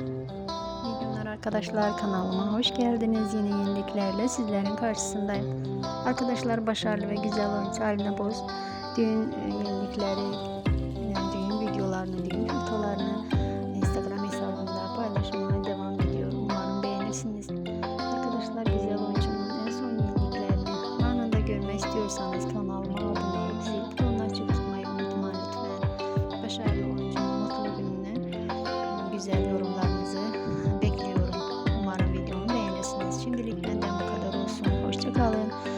İyi günler arkadaşlar kanalıma hoş geldiniz. Yeni yeniliklerle sizlerin karşısındayım. Arkadaşlar başarılı ve güzel oyun Salina Boz düğün e, yenilikleri, yani düğün videolarını, düğün fotolarını Instagram hesabımda paylaşmaya devam ediyorum. Umarım beğenirsiniz. Arkadaşlar güzel oyuncunun en son yeniliklerini anında görmek istiyorsanız kanalıma abone olup zil güzel yorum 漂亮